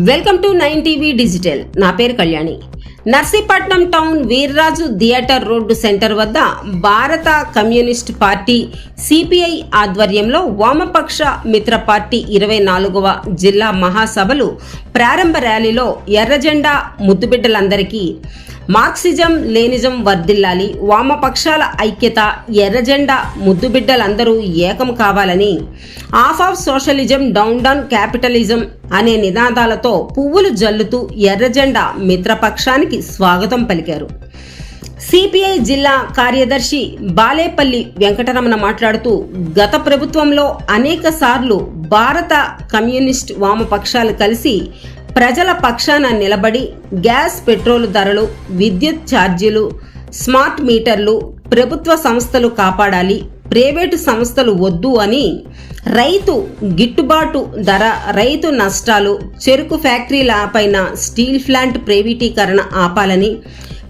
Welcome to nine TV digital. నా పేరు Kalyani. Narsipatnam town Veerraju theatre road centre వద్ద భారత కమ్యూనిస్ట్ పార్టీ సిపిఐ ఆధ్వర్యంలో వామపక్ష మిత్ర పార్టీ ఇరవై నాలుగవ జిల్లా మహాసభలు ప్రారంభ ర్యాలీలో ఎర్రజెండా ముద్దుబిడ్డలందరికీ మార్క్సిజం లేనిజం వర్ధిల్లాలి. వామపక్షాల ఐక్యత ఎర్రజెండా ముద్దుబిడ్డలందరూ ఏకం కావాలని. Up up socialism down down capitalism అనే నినాదాలతో పువ్వులు జల్లుతూ ఎర్రజెండా మిత్రపక్షానికి స్వాగతం పలికారు. సిపిఐ జిల్లా కార్యదర్శి బాలేపల్లి వెంకటరమణ మాట్లాడుతూ గత ప్రభుత్వంలో అనేక సార్లు భారత కమ్యూనిస్ట్ వామపక్షాలు కలిసి ప్రజల పక్షాన నిలబడి గ్యాస్ పెట్రోల్ ధరలు విద్యుత్ ఛార్జీలు స్మార్ట్ మీటర్లు ప్రభుత్వ సంస్థలు కాపాడాలి ప్రైవేటు సంస్థలు వద్దు అని రైతు గిట్టుబాటు ధర రైతు నష్టాలు చెరుకు ఫ్యాక్టరీల పైన స్టీల్ ప్లాంట్ ప్రైవేటీకరణ ఆపాలని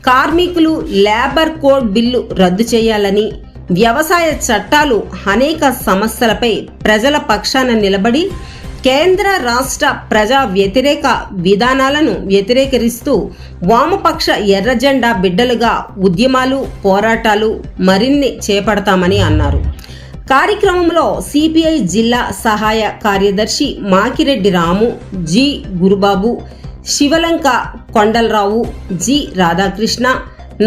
కార్మికులు లేబర్ కోడ్ బిల్లు రద్దు చేయాలని వ్యవసాయ చట్టాలు అనేక సమస్యలపై ప్రజల పక్షాన నిలబడి కేంద్ర రాష్ట్ర ప్రజా వ్యతిరేక విధానాలను వ్యతిరేకరిస్తూ వామపక్ష ఎర్రజెండా బిడ్డలుగా ఉద్యమాలు పోరాటాలు మరిన్ని చేపడతామని అన్నారు. కార్యక్రమంలో సిపిఐ జిల్లా సహాయ కార్యదర్శి మాకిరెడ్డి రాము జి గురుబాబు శివలంక కొండలరావు జి రాధాకృష్ణ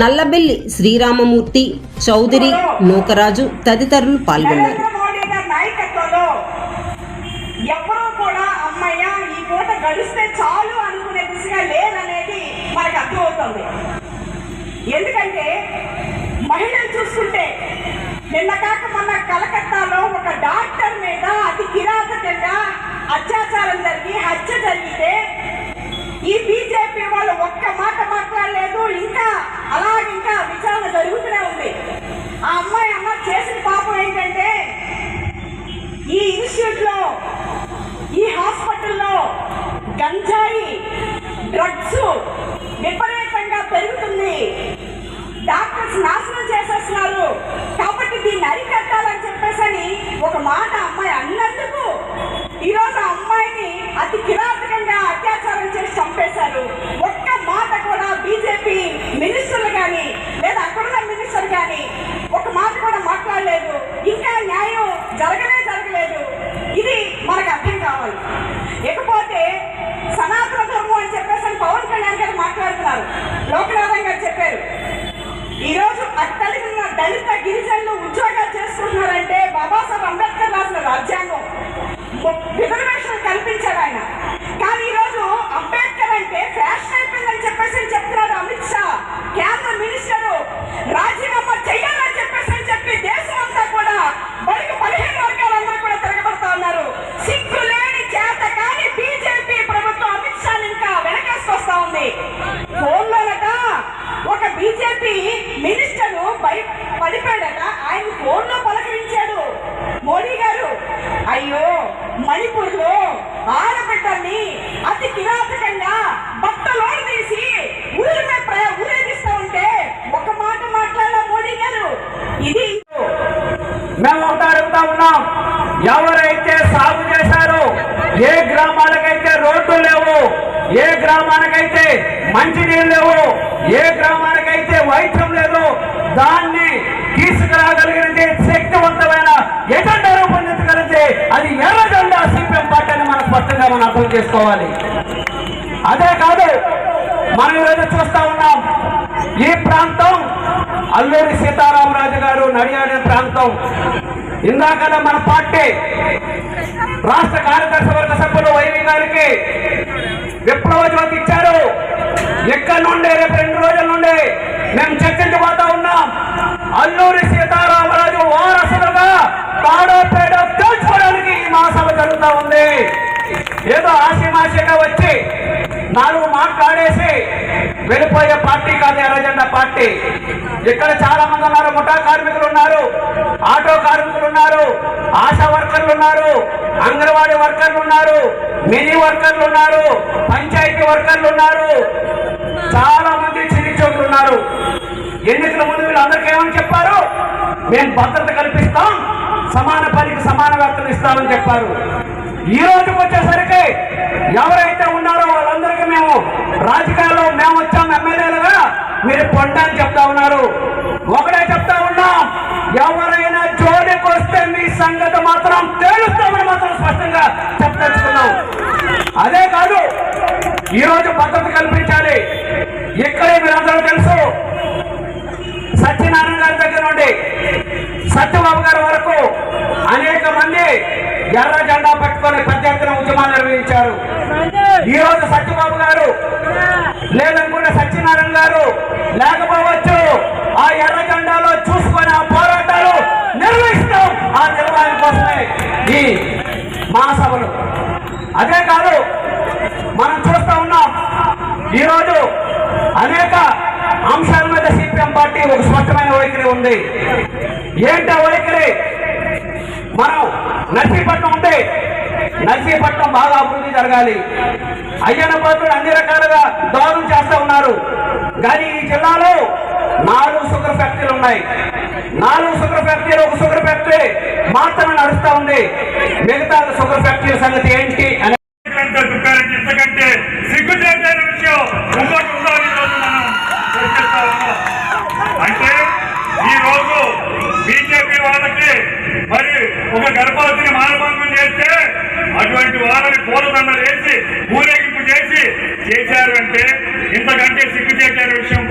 నల్లబెల్లి శ్రీరామమూర్తి చౌదరి నూకరాజు తదితరులు పాల్గొన్నారు. మనకు ఎందుకంటే మహిళలు చూసుకుంటే నిన్న కాక మొన్న కలకత్తాలో ఒక డాక్టర్ మీద అతి కిరాతకంగా అత్యాచారం జరిగి హత్య జరిగితే ఈ బీజేపీ వాళ్ళు ఒక్క మాట మాట్లాడలేదు. ఇంకా అలాగే ఇంకా విచారణ జరుగుతూనే ఉంది. ఆ అమ్మాయి అమ్మ చేసిన పాపం ఏంటంటే ఈ ఇన్స్టిట్యూట్లో ఈ హాస్పిటల్లో గంజాయి డ్రగ్స్ విపరీత ఉంది. డాక్టర్స్ నాశనం చేసేస్తున్నారు. కాబట్టి దీన్ని అరికట్టాలని చెప్పేసి ఒక మాట అమ్మాయి అన్నందుకు. ఈరోజు ఆ అమ్మాయిని అతి కిరాతకంగా అత్యాచారం చేసి చంపేశారు. ఒక్క మాట కూడా బీజేపీ మినిస్టర్లు కానీ లేదా అక్కడున్న మినిస్టర్ కానీ ఒక మాట కూడా మాట్లాడలేదు. ఇంకా న్యాయం జరగనే జరగలేదు. ఇది మనకు అర్థం కావాలి. ఇకపోతే కళ్యాణ్ గారు మాట్లాడుతున్నారు. లోకనాథన్ గారు చెప్పారు. ఈ రోజు దళిత గిరిజనులు ఉద్యోగాలు చేసుకుంటున్నారంటే బాబాసాహెబ్ అంబేద్కర్ రాసిన రాజ్యాంగం. బీజేపీ మినిస్టర్ బయ పడిపోయాడట. ఆయన ఫోన్లో పలకరించాడు. మోడీ గారు అయ్యో మణిపూర్లో ఆడబిడ్డల్ని అతి కిరాతకంగా బట్టలో తీసి ఊరి మీద ప్ర- ఊరేగిస్తా ఉంటే ఒక మాట మాట్లాడాల మోడీ గారు. ఇది మేము ఒకటి అడుగుతా ఉన్నాం. ఎవరైతే సాగు చేశారో ఏ గ్రామాలకైతే రోడ్లు లేవు ఏ గ్రామానికైతే మంచినీళ్ళు లేవు. ఏ గ్రామానికైతే వైద్యం లేదు దాన్ని తీసుకురాగలిగినది శక్తివంతమైన ఎజెండా రూపొందించగలిగితే అది ఎర్ర జెండా సిపిఎం పార్టీ అని మనం స్పష్టంగా మనం అర్థం చేసుకోవాలి. అదే కాదు మనం ఈరోజు చూస్తా ఉన్నాం ఈ ప్రాంతం అల్లూరి సీతారామరాజు గారు నడియాడిన ప్రాంతం. ఇందాకనే మన పార్టీ రాష్ట్ర కార్యదర్శి వర్గ సభ్యులు వైవి గారికి విప్లవ జ్యోతి ఇచ్చారు. ఎక్కడి నుండి? రేపు రెండు రోజుల నుండి మేము చర్చించబోతా ఉన్నాం. అల్లూరి సీతారామరాజు వారసులుగా తాడోపేడ తెలుసుకోవడానికి ఈ మహాసభ జరుగుతూ ఉంది. ఏదో ఆశీమాషిగా వచ్చి నాలుగు మాట్లాడేసి వెళ్ళిపోయే పార్టీ కాదు ఎర్రజెండా పార్టీ. ఇక్కడ చాలా మంది ఉన్నారు ముఠా కార్మికులు ఉన్నారు ఆటో కార్మికులు ఉన్నారు ఆశా వర్కర్లు ఉన్నారు అంగన్వాడీ వర్కర్లు ఉన్నారు మినీ వర్కర్లు ఉన్నారు పంచాయతీ వర్కర్లు ఉన్నారు. చాలా మంది చిరుచోకులు ఉన్నారు. ఎన్నికల ముందు వీళ్ళందరికీ ఏమని చెప్పారు? మేము భద్రత కల్పిస్తాం సమాన పనికి సమాన వేతనం ఇస్తామని చెప్పారు. ఈ రోజుకి వచ్చేసరికి ఎవరైతే ఉన్నారో మేము వచ్చాం ఎమ్మెల్యేలుగా మీరు పొండని చెప్తా ఉన్నారు. ఒకటే చెప్తా ఉన్నాం ఎవరైనా జోలికి వస్తే మీ సంగతి మాత్రం తేలుస్తామని మాత్రం స్పష్టంగా చెప్పదలుచుకున్నాం. అదే కాదు ఈరోజు భద్రత కల్పించాలి. ఇక్కడే మీరందరూ తెలుసు సత్యనారాయణ గారి దగ్గర నుండి సత్యబాబు గారి వరకు అనేక మంది ఎర్ర జెండా పట్టుకొని పెద్ద ఎత్తున ఉద్యమాలు నిర్వహించారు. ఈ రోజు సత్యబాబు గారు లేదనుకుంటే సత్యనారాయణ గారు లేకపోవచ్చు ఆ ఎర్ర జెండాలో చూసుకొని ఆ పోరాటాలు నిర్వహిస్తాం ఆ నిర్వహణ కోసమే ఈ మహాసభలు. అదే కాదు మనం చూస్తూ ఉన్నాం ఈరోజు అనేక అంశాల మీద సిపిఎం పార్టీ ఒక స్పష్టమైన వైఖరి ఉంది. ఏంటి వైఖరి? మనం నర్సీపట్నం ఉంది నర్సీపట్నం బాగా అభివృద్ధి జరగాలి. అయ్యన పాత్రుడు అన్ని రకాలుగా దోహదం చేస్తూ ఉన్నారు. కానీ ఈ జిల్లాలో నాలుగు షుగర్ ఫ్యాక్టరీలు ఉన్నాయి. నాలుగు షుగర్ ఫ్యాక్టరీలు ఒక షుగర్ ఫ్యాక్టరీ మాత్రమే నడుస్తూ ఉంది. మిగతా షుగర్ ఫ్యాక్టరీ సంగతి ఏంటి అని ఎందుకంటే దుఃఖానికి విషయం మనం. అంటే ఈ రోజు బీజేపీ వాళ్ళకి మరి ఒక గర్భవతిని మానభంగం చేస్తే అటువంటి వాళ్ళని పూలదండలు వేసి ఊరేగింపు చేసి చేశారు అంటే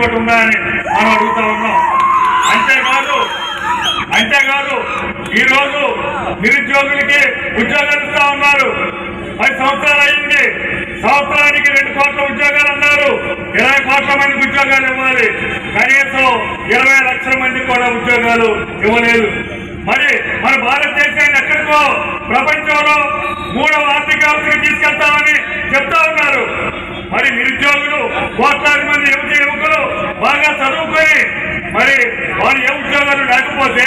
ఇంకోటి ఉందా మనం అడుగుతా ఉన్నాం. అంతేకాదు అంతేకాదు ఈ రోజు నిరుద్యోగులకి ఉద్యోగాలు ఇస్తా ఉన్నారు. పది సంవత్సరాలు అయింది. సంవత్సరానికి రెండు కోట్ల ఉద్యోగాలు అన్నారు. ఇరవై కోట్ల మందికి ఉద్యోగాలు ఇవ్వాలి. కనీసం ఇరవై లక్షల మందికి కూడా ఉద్యోగాలు ఇవ్వలేదు. మరి మన భారతదేశాన్ని ఎక్కడికో ప్రపంచంలో మూడవ ఆర్థిక వ్యవస్థకి తీసుకెళ్తామని చెప్తా ఉన్నారు. మరి నిరుద్యోగులు కోట్లాది బాగా చదువుకొని మరి వారు ఏ ఉద్యోగాలు లేకపోతే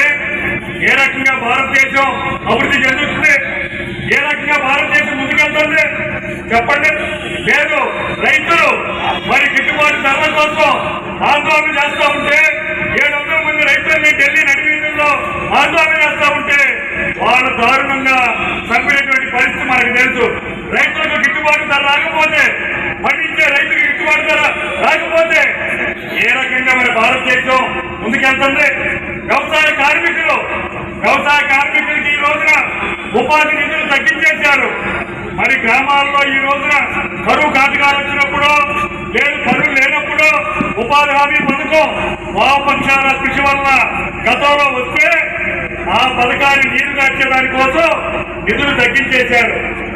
ఏ రకంగా భారతదేశం అభివృద్ధి చెందుతుంది? ఏ రకంగా భారతదేశం ముందుకెళ్తుంది చెప్పండి. లేదు రైతులు మరి గిట్టుబాటు ధరల కోసం ఆందోళన చేస్తూ ఉంటే ఏడు వందల మంది రైతుల్ని ఢిల్లీ నడివీధుల్లో ఆందోళన చేస్తూ ఉంటే వాళ్ళు దారుణంగా చంపినటువంటి పరిస్థితి మనకు తెలుసు రైతులకు గిట్టుబాటు ధర రాకపోతే పండించే రైతులకు గిట్టుబాటు ధర రాకపోతే ఏ రకంగా మన భారతదేశం ముందుకెళ్తుంది వ్యవసాయ కార్మికులు వ్యవసాయ కార్మికులకి ఈ రోజున ఉపాధి నిధులు తగ్గించేశారు. మరి గ్రామాల్లో ఈ రోజున కరువు కాటకాలు వచ్చినప్పుడు లేదు పనులు లేనప్పుడు ఉపాధి హామీ పథకం వామపక్షాల కృషి వల్ల గతంలో వస్తే ఆ పథకాన్ని నీరు దాచే దానికోసం నిధులు తగ్గించేశారు.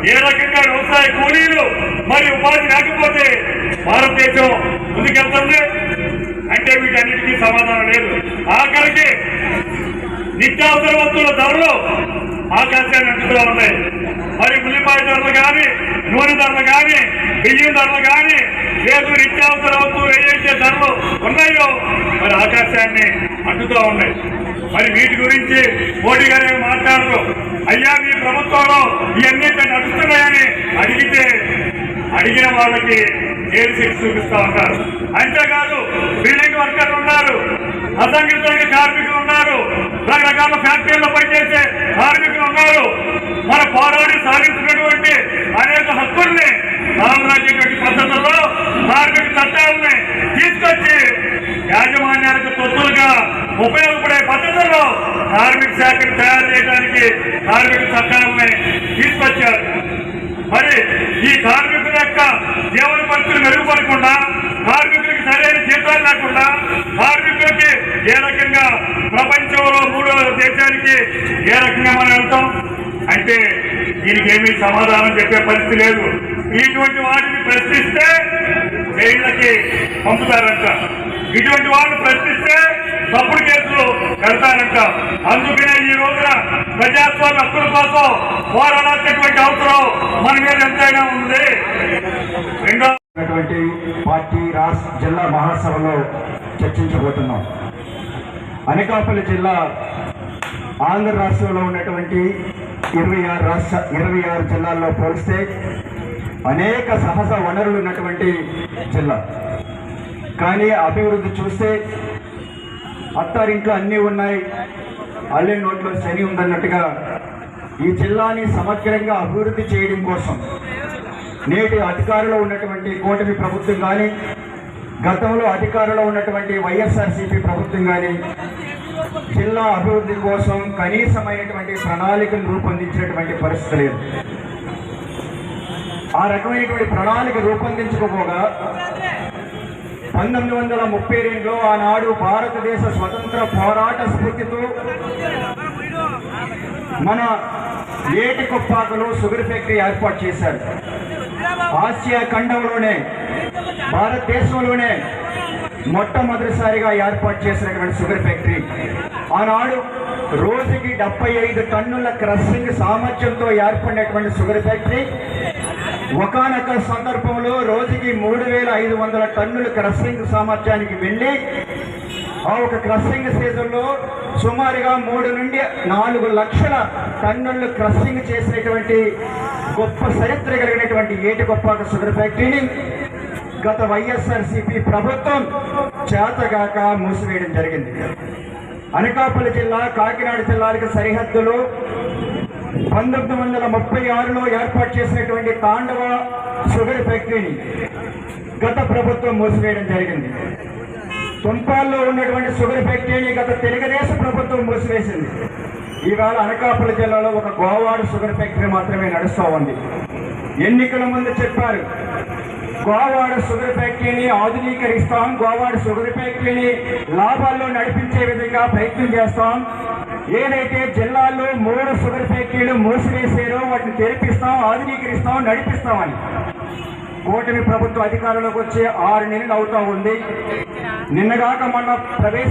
ఏ రకంగా వ్యవసాయ కూలీలు మరి ఉపాధి లేకపోతే భారతదేశం ముందుకెళ్తుంది? అంటే వీటన్నిటికీ సమాధానం లేదు. ఆఖరికి నిత్యావసర వస్తువుల ధరలు ఆకాశాన్ని అంటుతూ ఉన్నాయి. మరి ఉల్లిపాయ ధరలు కానీ నూనె ధరలు కానీ బియ్యం ధరలు కానీ లేదు నిత్యావసర వస్తువులు ఏదైతే ధరలు ఉన్నాయో మరి ఆకాశాన్ని అంటుతూ ఉన్నాయి. మరి వీటి గురించి మోడీ గారు మాట్లాడరు? అయ్యా మీ ప్రభుత్వంలో ఇవన్నీ నడుస్తున్నాయని అడిగితే అడిగిన వాళ్ళకి ఏడు శక్తి చూపిస్తా ఉంటారు? అంతేకాదు బిల్డింగ్ వర్కర్లు ఉన్నారు అసంఘటిత కార్మికులు ఉన్నారు రకరకాల ఫ్యాక్టరీల్లో పనిచేసే కార్మికులు ఉన్నారు. మన పోరాడి సాధించినటువంటి అనేక హక్కుల్ని సామ్రాజ్యటువంటి పద్ధతుల్లో కార్మిక చట్టాలని తీసుకొచ్చి యాజమాన్యాలకు తొత్తులుగా ఉపయోగపడే పద్ధతుల్లో కార్మిక శాఖను తయారు చేయడానికి కార్మిక చట్టాలని తీసుకొచ్చారు. మరి ఈ కార్మికుల యొక్క జీవన పరిస్థితులు మెరుగుపడకుండా కార్మికులకి సరైన జీతాలు లేకుండా కార్మికులకి ఏ రకంగా ప్రపంచంలో మూడో దేశానికి ఏ రకంగా మనం వెళ్తాం? అంటే దీనికి ఏమీ సమాధానం చెప్పే పరిస్థితి లేదు. ఇటువంటి వాటిని ప్రశ్నిస్తే జైళ్ళకి పంపుతారంట. ఇటువంటి వాళ్ళు ప్రశ్నిస్తే తప్పుడు కేసులు పెడతారంట. అందుకనే ఈ రోజున ప్రజాస్వామ్య హక్కుల కోసం పోరాడాల్సినటువంటి అవసరం మన మీద ఎంతైనా ఉంది. రెండో పార్టీ రాష్ట్ర జిల్లా మహాసభలో చర్చించబోతున్నాం. అనకాపల్లి జిల్లా ఆంధ్ర రాష్ట్రంలో ఉన్నటువంటి ఇరవై ఆరు రాష్ట్ర ఇరవై ఆరు జిల్లాల్లో పోలిస్తే అనేక సహజ వనరులు ఉన్నటువంటి జిల్లా. కానీ అభివృద్ధి చూస్తే అత్తారింట్లో అన్నీ ఉన్నాయి అల్లె నోట్లో శని ఉందన్నట్టుగా ఈ జిల్లాని సమగ్రంగా అభివృద్ధి చేయడం కోసం నేటి అధికారంలో ఉన్నటువంటి కూటమి ప్రభుత్వం కానీ గతంలో అధికారంలో ఉన్నటువంటి వైఎస్ఆర్సీపీ ప్రభుత్వం కానీ జిల్లా అభివృద్ధి కోసం కనీసమైనటువంటి ప్రణాళికను రూపొందించినటువంటి పరిస్థితి లేదు. ఆ రకమైనటువంటి ప్రణాళిక రూపొందించకపోగా పంతొమ్మిది వందల ముప్పై రెండులో ఆనాడు భారతదేశ స్వతంత్ర పోరాట స్ఫూర్తితో మన ఏటి కొప్పాకలో షుగర్ ఫ్యాక్టరీ ఏర్పాటు చేశారు. ఆసియా ఖండంలోనే భారతదేశంలోనే మొట్టమొదటిసారిగా ఏర్పాటు చేసినటువంటి షుగర్ ఫ్యాక్టరీ. ఆనాడు రోజుకి డెబ్బై ఐదు టన్నుల క్రషింగ్ సామర్థ్యంతో ఏర్పడినటువంటి షుగర్ ఫ్యాక్టరీ ఒకనొక సందర్భంలో రోజుకి మూడు వేల ఐదు వందల టన్నుల క్రషింగ్ సామర్థ్యానికి వెళ్ళి ఆ ఒక క్రషింగ్ సీజన్లో సుమారుగా మూడు నుండి నాలుగు లక్షల టన్నులు క్రషింగ్ చేసినటువంటి గొప్ప చరిత్ర కలిగినటువంటి ఏటి గొప్ప షుగర్ ఫ్యాక్టరీని గత వైఎస్ఆర్సీపీ ప్రభుత్వం చేతగాక మూసివేయడం జరిగింది. అనకాపల్లి జిల్లా కాకినాడ జిల్లాలకు సరిహద్దులో. పంతొమ్మిది వందల ముప్పై ఆరులో ఏర్పాటు చేసినటువంటి తాండవ షుగర్ ఫ్యాక్టరీని గత ప్రభుత్వం మూసివేయడం జరిగింది. తుంపాల్లో ఉన్నటువంటి షుగర్ ఫ్యాక్టరీని గత తెలుగుదేశం ప్రభుత్వం మూసివేసింది. ఈవేళ అనకాపల్లి జిల్లాలో ఒక గోవాడ షుగర్ ఫ్యాక్టరీ మాత్రమే నడుస్తూ ఉంది. ఎన్నికల ముందు చెప్పారు గోవాడ షుగర్ ఫ్యాక్టరీని ఆధునీకరిస్తాం. గోవాడ షుగర్ ఫ్యాక్టరీని లాభాల్లో నడిపించే విధంగా ప్రయత్నం చేస్తాం. ఏదైతే జిల్లాలో మూడు షుగర్ ఫ్యాక్టరీలు మూసివేసారో వాటిని తెరిపిస్తాం ఆధునీకరిస్తాం నడిపిస్తామని. కూటమి ప్రభుత్వ అధికారంలోకి వచ్చే ఆరు నెలలు అవుతా ఉంది. నిన్నగాక మొన్న ప్రవేశ